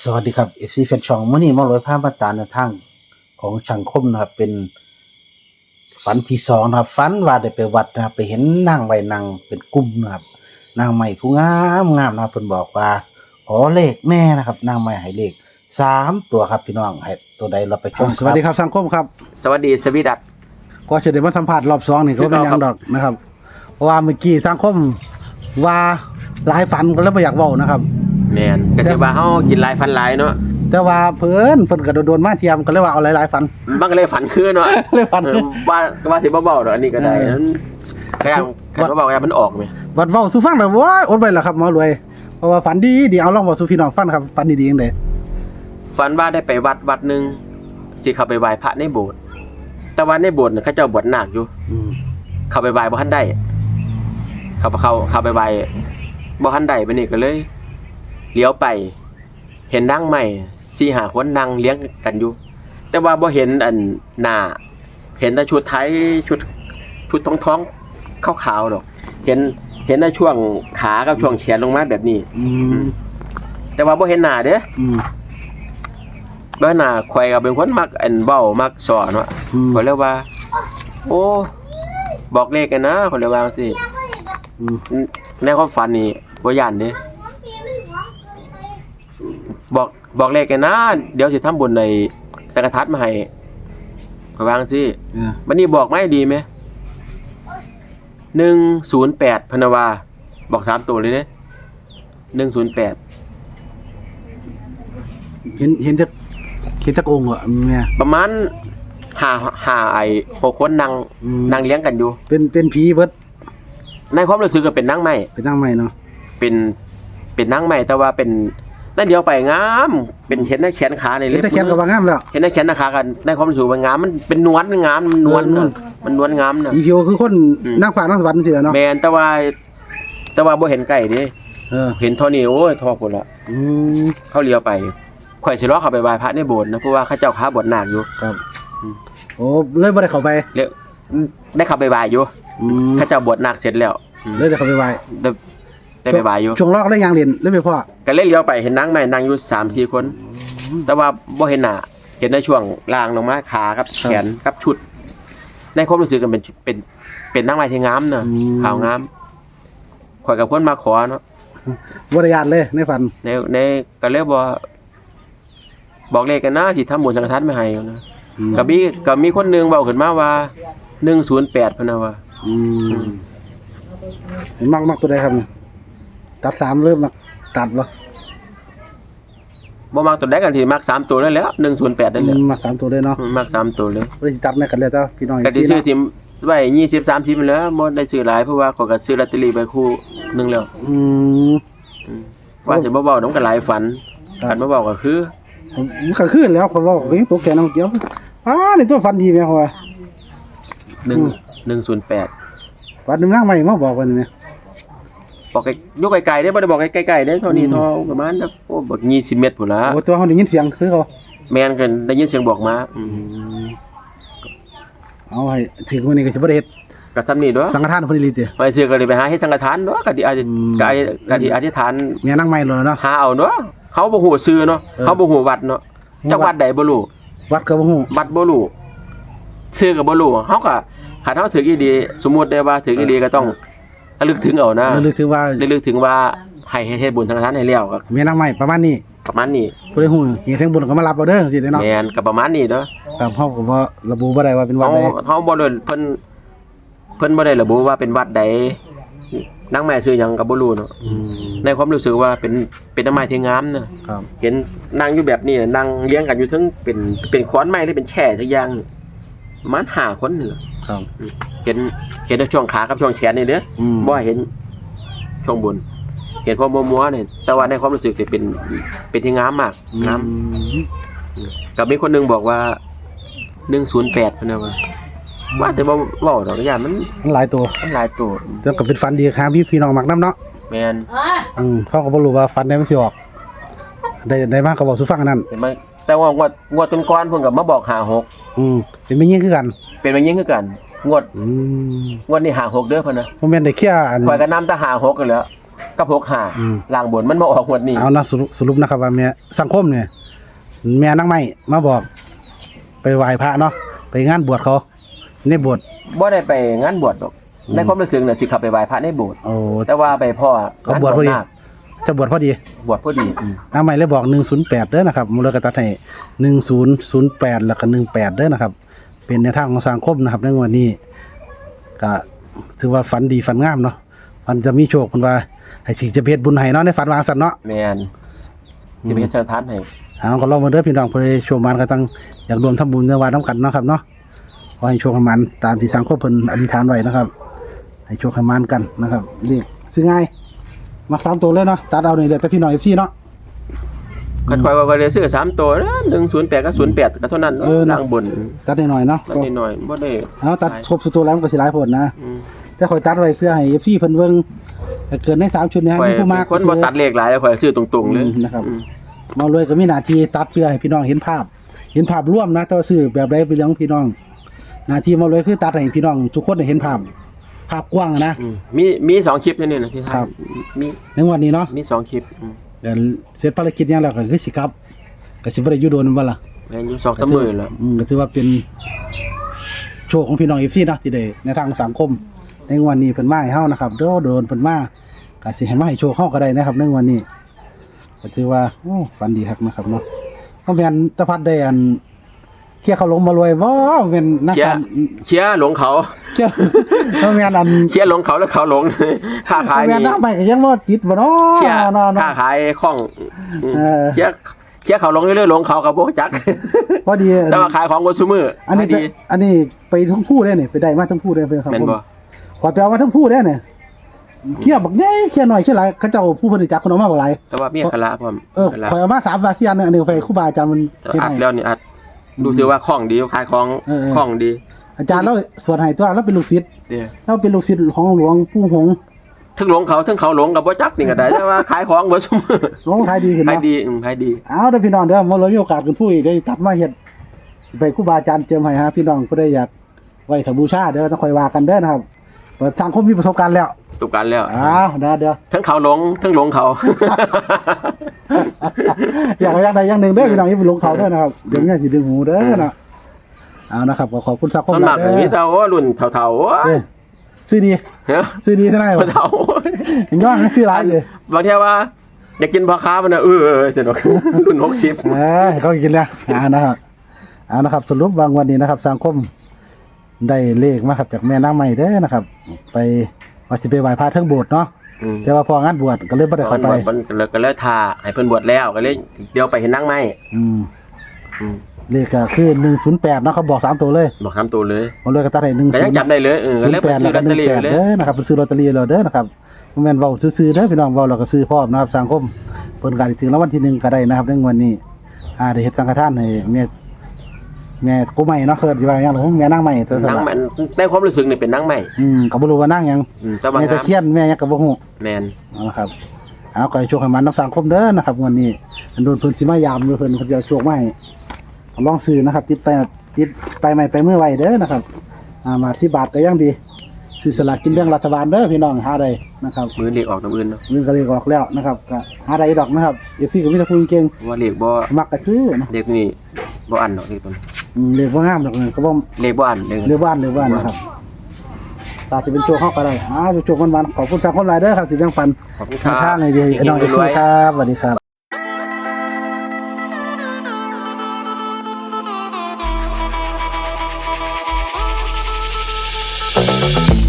สวัสดีครับ FC แฟนช่องมื้อนี้มาลอยภาพมาตามแนวทางของช่างคมนะครับ เป็นฝันที่สองนะครับฝันว่าได้ไปวัดนะครับไปเห็นนางใบนางเป็นกลุ่มนะครับนางใหม่ผู้งามงามนะครับเพิ่นบอกว่าขอเลขแน่นะครับ นางใหม่ให้เลขสามตัวครับพี่น้องให้ตัวใดเราไปชมสวัสดีครับสังคมครับสวัสดีสวีดัตก็จะได้มาสัมภาษณ์รอบสองนี่ก็เป็นหยังดอกนะครับเพราะว่าเมื่อกี้สังคมว่าหลายฝันก็เลยไม่อยากเว้านะครับ แมนก็คือว่าเฮากินหลายฟันหลายเนาะแต่ว่าเพิ่นเพิ่นก็โดนๆมาเทียมก็เลยว่าเอาหลายๆฝันมันก็เลยฝันคืนเนาะเลยฝันเออว่าว่าสิบ่เบาๆดอกอันนี้ก็ได้เออนั้นแค่แค่บ่เบาแค่มันออกไหมบัดเว้าสู่ฟังแล้วโว้ยอดไปแล้วครับหมอรวยเพราะว่าฝันดีดีเอาลองเว้าสู่พี่น้องฟังครับฝันดีๆจังได๋ฝันว่าได้ไปวัดวัดหนึงสิเข้าไปไหว้พระในโบสถ์แต่ว่าในโบสถ์น่ะเขาเจ้าบวชนาคอยู่อืมเข้าไปไหว้บ่ทันได้เข้าไปเข้าเข้าไปไหว้บ่ทันได้บัดนี้ก็เลย เลี้ยวไป เห็นนั่งใหม่สี่หาคนนั่งเลี้ยงกันอยู่ แต่ว่าบ่เห็นอันหน้าเห็นแต่ชุดไทยชุดชุดท้องท้องๆขาวๆดอก เห็นเห็นแต่ช่วงขากับช่วงแขนลงมาแบบนี้ อืมแต่ว่าบ่เห็นหน้าเด้ออืม บ่เห็นหน้าข่อยก็เป็นคนมักอันเว้ามักสอนเนาะอืม ข่อยเลยว่า โอ้ บอกเลขกันนะข่อยเลยว่าจังซี่อืม ในความฝันนี่บ่ย่านเด้ บอกบอกเลขกันนะเดี๋ยวสิทำบุญในสังฆทัศน์มาให้ข่อยวาจังซี่เออบันนี้บอกไม่ดีไหมหนึ่งศูนย์แปดพนาวา บอกสามตัวเลยเนี่ยหนึ่งศูนย์แปดเห็นเห็นจักเห็นจักองค์เหรอแม่ ประมาณหาหาไอหกคนนั่งอืมนั่งเลี้ยงกันอยู่ เป็นเป็นผีเบิดในความรู้สึกก็เป็นนั่งไม่เป็นนางใหม่เนาะเป็นเป็นนั่งไม่แต่ว่าเป็น นั่นเดียวไปงาม เป็นเห็นหน้าแขนขาในเห็เล็นแต่แขนก็ว่างามแล้ว เห็นหน้าแขนหน้าขากันในความรู้สึกว่างามมันเป็นนวลงามมันนวลนวลน่ะมันนวลงามนะ สีผิวคือคนอืมนางฟ้านางสวรรค์สิเนาะแมนแต่ว่า แต่ว่าบ่เห็นไก่ดิเออเห็นเท่านี้โอ้ยทอคนละอืมเขาเลี้ยวไปข่อยสิล้อเข้าไปไหว้พระในโบสถ์นะเพราะว่าเข้าเจ้าค้าบวชหนักอยู่ ครับอืม โอ้เลยบ่ได้เข้าไปเรียกได้เข้าไปไหว้อยู่อืมเข้าเจ้าบวชหนักเสร็จแล้วอืมเลยได้เข้าไปไหว้ได้ ได้ไปไหว้อยู่ช่วงรอกได้ยางเรียนเลยไปพ่อก็เลยเลี้ยวไปเห็นนางแม่นางอยู่สามสี่คน แต่ว่าบ่เห็นหน้าเห็นในช่วงล่างลงมาขากับแขนกับชุด ในความรู้สึกกันเป็นเป็นเป็นนางไม้ที่งามนะขาวงามข่อยกับคนมาขอเนาะบ่ได้ยานเลยในฝันในในก็เลยบอกบอกเลขกันนะสิทำบุญสังฆทานไม่ให้นะอืมก็มีก็มีคนหนึงเว้าขึ้นมาว่า108พุ่นน่ะว่าอืมมักมักตัวใดครับเนี่ย ตัดสามเริ่มมักตัดบ่บ่มักตัวใดกันที่มักสามตัวนั่นแหล้ว108นั่นแหละมักสามตัวเลยเนาะมักสามตัวเลยบ่ได้ตัดในกันเลยเจ้าพี่น้องก็สิสิซื้อเนาะทีมไว้20 30มันแหล้วบ่ได้ซื้อหลายเพราะว่าเขาก็ซื้อลอตเตอรี่ไปคู่หนึงแล้วอืม อืมว่าสิบ่เว้าน้ำกันหลายฝันครับ ฝันบ่เว้าก็คือมันก็ขึ้นแล้วผมว่าเฮ้ยตัวแกน้ำเกี่ยวอ้านี่ตัวฟันดีแม่หัว1 108ฟันนึงนางใหม่มาบอกว่านี่เนี่ย บอกไกลยกไกลๆเด้บ่ได้บอกไกลๆเด้เท่านี้อืมเท่าประมาณสักโอ้บัก20เมตรพุ่นล่ะโอ้ตัวเขาได้ยินเสียงคือเขาแม่นกันได้ยินเสียงบอกมาอืมเอาให้ถึงวันนี้ก็สิบ่ได้เฮ็ดก็ซ้ำนี่เด้อสังฆทานเพิ่นอีหลีติไปซื้อก็เลยไปหาเฮ็ดสังฆทานเนาะก็สิอาจจะอืมก็อาจจะก็สิอธิษฐานแม่นางใหม่เลยเนาะหาเอาเนาะเฮาบ่ฮู้ชื่อเนาะเออเฮาบ่ฮู้วัดเนาะจักวัดใดบ่รู้วัดก็บ่ฮู้วัดบ่รู้ชื่อก็บ่รู้เฮาก็คันเฮาถึกอีดีสมมุติได้ว่าถึกอีดีก็ต้อง ระลึกถึงเอานะระลึกถึงว่าระลึกถึงว่าให้เฮ็ดบุญสังฆทานให้แล้วก็แม่นางใหม่ประมาณนี้ประมาณนี้ผู้ใดฮู้เฮ็ดทั้งบุญก็มารับเอาเด้อสิได้เนาะแม่นก็ประมาณนี้เด้อครับเฮาก็บ่ระบุบ่ได้ว่าเป็นวัดเฮาใดเฮาบ่ได้เพิ่นเพิ่นบ่ได้ระบุว่าเป็นวัดใดนางแม่ชื่อหยังก็บ่รู้เนาะอืมในความรู้สึกว่าเป็นเป็นต้นไม้ที่งามเนอะครับเห็นนั่งอยู่แบบนี้น่ะนั่งเลี้ยงกันอยู่ทั้งเป็นเป็นขอนไม้หรือเป็นแช่ทุกอย่างประมาณห้าคนนี่แหละครับ เห็นเห็นแต่ช่วงขากับช่วงแขนนี่เด้ออืมบ่เห็นช่วงบน เห็นพอมัวๆเนี่ยแต่ว่าในความรู้สึกนี่เป็นเป็นที่งามมากงามอืมกับมีคนหนึงบอกว่า108เพิ่นน่ะว่าว่าจะบ่เว้าดอกอย่างมันมันหลายตัวมันหลายตัวแต่ก็เป็นฟันดีครับพี่พี่น้องมักนํเนาะแม่นอืมเขาก็บ่รู้ว่าฟันได้มันสิออกได้ได้มาก็บอกสู่ฟังอันนั้น เห็นไหมแต่ว่างวดงวดก่อนๆเพิ่นก็มาบอก56อืมเป็นไม่ยิ่งคือกันเป็นมายิ่งคือกัน งวดอืมงวดนี้56เด้อเพิ่นน่ะบ่แม่นได้เคลียร์อันข่อยก็นำทหารหกกันแหล้วกับหกห้าอืม ล่างบนมันมาออกงวดนี้เอานะสรุปสรุปนะครับว่าแม่สังคมเนี่ยแม่นั่งไม้มาบอก ไปไหว้พระเนาะไปงานบวชเขาในบวช บ่ได้ไปงานบวชหรอกอืม ในความรู้สึกน่ะสิเขับไปไหว้พระในโบสถ์โอ้ แต่ว่าไปพ่อเขาบวชพอดี งานนาคจะบวชพอดีบวชพอดีอืมนั่งไม้เลยบอกหนึ่งศูนย์แปดเด้อนะครับมูลกตัดให้หนึ่งศูนย์ศูนย์แปดแล้วก็หนึ่งแปดเด้อนะครับ เป็นในวทางของสังคมนะครับในวันนี้ก็ถือว่าฝันดีฝันงามเนาะมันจะมีโชคคุณว่าให้ที่จะเพชรบุญให้เนาะในฝันวางสันเนาะแม่นสิไปเฮ็ดเชิญทานให้เอาก็ลองมาเด้อพี่น้องเพื่อชมมันก็ต้องอยากรวมทำบุญในวันน้ำกันเนาะครับเนาะขอให้โชคให้มันตามที่สังคมเพิ่นอธิษฐานไว้นะครับ ให้โชคให้มันกันนะครับเรียกซื้อง่ายมาสามตัวเลยเนาะตัดเอานี่เลยแต่พี่น้องเอฟซีเนาะ ก็คอยว่าก็ได้ซื้อสามตัวนะ108กับ08ก็เท่านั้นเออนะล่างบนตัดหน่อยๆเนาะมันนิดหน่อยบ่ได้เอาตัดครบสุดตัวแล้วมันก็สิหลายผลนะอืมแต่ข่อยตัดไว้เพื่อให้เอฟซีเพิ่นเบิ่งถ้าเกิดในสามชุดเนี้ข่อยมีผู้มากคนบ่ตัดเลขหลายแล้วข่อยซื้อตรงๆเลยอืมนะครับอืมมารวยก็มีหน้าที่ตัดเพื่อให้พี่น้องเห็นภาพ เห็นภาพร่วมนะแต่ว่าซื้อแบบใดเป็นเรื่องของพี่น้อง หน้าที่มารวยคือตัดให้พี่น้อง ทุกคนได้เห็นภาพ ภาพกว้างอะนะ อืมมีมีสองคลิปนี่นะที่ครัทำบมีในวันนี้เนาะ มีสองคลิปอืม เดี๋ยวเสร็จภารกิจหยังแล้วก็คือสิครับก็สิบ่ได้อยู่โดนมันบ่ล่ะแม่นอยู่สองสามมื้อแล้วอืมก็ถือว่าเป็นโชคของพี่น้อง FC เนาะที่ได้ในทางสังคม ในวันนี้เพิ่นมาให้เฮานะครับโดนโดนเพิ่นมาก็สิให้มาให้โชคเฮาก็ได้นะครับในวันนี้ก็ถือว่าโอ้ฝันดีครับนะครับเนาะเพราะแม่นตะพัดได้อัน เคียเขาลงมารวยบ่แม่นนักเชียการเชียหลงเขาเคียเพราะแม่นอันเชียหลงเขาแล้วเขาหลงค้าเพขายราะแม่นนี่นักใหม่ก็ยังบ่ติดบ่เนาะเชียเนาะเนาะค้าขายคล่องอืมเออเชียเชียเขาหลงเรื่อยๆหลงเขากับโบจักพอดีแต่ว่าขายของบนซูมืออันนี้ขายไปดีอันนี้ไปทั้งผู้ได้นี่ไปได้มาทั้งผู้ได้เพิ่นครับแม่นผมบ่ขอไปเอามาทั้งผู้ได้เนี่ยเคี่ยวบักใหญ่เคี่ยวหน่อยเคี่ยวหลายเขาเจ้าผู้เพิ่นจักคนเอามาบ่หลายแต่ว่ามีอัคระพร้อมเอออัคระขอยเอามาสามบาทสี่อันหนึงอันหนึงไปครูบาอาจารย์มันแต่เฮ็ดอัดให้แล้วนี่อัด ดูซิว่าคล่องดีขายของเออเออ คล่องดีอาจารย์เราสวดให้ตัวเราเป็นลูกศิษย์เด้อเราเป็นลูกศิษย์ของหลวงปู่หงส์ทั้งหลงเขาทั้งเขาหลงกับโบจักนี่ก็ได้แต่ว่าขายของบนซูมือหลวงขายดีขึ้นขายเนาะดีอืมขายดี เอาเด้อพี่น้องเด้อมาเลยมีโอกาสกันผู้อีกได้ตัดมาเฮ็ดสิไปครูบาอาจารย์เจิมให้ฮะพี่น้องผู้ใดอยากไว้ถ้าบูชาเด้อต้องคอยว่ากันเด้อนะครับเปิดทางคมมีประสบการณ์แล้วประสบการณ์แล้วอ้าวเด้อเด้อทั้งเขาหลงทั้งหลงเขา อยากอยากใดอย่างหนึ่งเด้อพี่น้องอย่าไปลงเขาเด้อนะครับเดี๋ยวเนี่ยสิดึงหูเด้อนะเอานะครับก็ขอบคุณสักคส่วนนมากเด้มีอแต่ว่ารุ่นเฒ่าๆโอ้ยเอ้ยซื้อดีเฮ้ยซื้อดีเท่าไหร่วะเฒ่าเห็นว่าซื้อหลายเลยบางทีว่า อยากกินพ่อค้ามันนะเออสนุกรุ่นหกสิบเอ้ยเขากินแล้วอ่านะครับเอานะครับสรุปบางวันนี้นะครับสังคมได้เลขมาครับจากแม่นางใหม่เด้อนะครับ ไปว่าสิไปไหว้พระเทิงโบสถ์เนาะแต่ว่าพองานบวชก็เลยบ่ได้คเข้านไปบวชมันก็เลยก็เลยทาให้เพิ่นบวชแล้วก็เลยเดี๋ยวไปเห็นนั่งไหมอืมอืมเลขก็คือ108เนาะเขาบอกสามตัวเลยบอกคำตัวเลยผมเลยก็ตัดให้1แต่ยังจับได้เลยเออก็ศูนเลยย์ไปแปดซื้แล้อวลก็อตหเตอนึ่งรี่แปดเลย เด้อนะครับไปซื้อลอตเตอรี่เราเด้อนะครับบ่แม่นเว้าซื้อๆเด้อพี่น้องเว้าแล้วก็ซื้อพร้อมนะครับสังคมเพิ่นก็ได้ถึงรางวัลที่หนึ่งก็ได้นะครับในงวดนี้อ่าได้เฮ็ดสังฆทานให้แม่ แม่กูใหม่เนาะเคินสิว่าหยังหรอแม่นางใหม่ตัวสนั่งละไหมในความรู้สึกนี่เป็นนั่งไหมอืมก็บ่รู้ว่านางหยังอืมแต่ว่าแม่ตะงามเคียนแม่หยังก็บ่ฮู้แมนเอาละครับเอาก็ให้โชคให้มันนํสังคมเด้อนะครับงวดนี้อันโดนเพิ่นสิมายามเพิ่นเพิ่นจะเอาโชคมาให้ลองซื้อนะครับ ติดไปติดไปใหม่ไปมือไว้เด้อนะครับอ่ามา10บาทก็ยังดีซื้อสลากกินแบ่งรัฐบาลเด้อพี่น้องหาได้นะครับ มือเรียกออกน้ำอื่นเนาะเงินก็เลยออกแล้วนะครับก็หาได้ดอกนะครับเอฟซีก็มีแต่พูดเก่งว่าเรียกบ่มักกระซื้อนะเรียกนี่บ่อันดอกเรียกตัวนี้อืม เรียกว่างามดอกนึงก็บ่เรียกบ่อันเรียกเรียกบ้านเรียกบ้านนะครับตาจะเป็นโจกเข้าก็ได้อ่าเป็นโจกวันๆขอบคุณทางคนหลายเด้อครับที่แบ่งปันขอบคุณครัทาบงทางเลยดีไอ้น้องเอฟรซีวยๆครับสวัสดีครับ Thank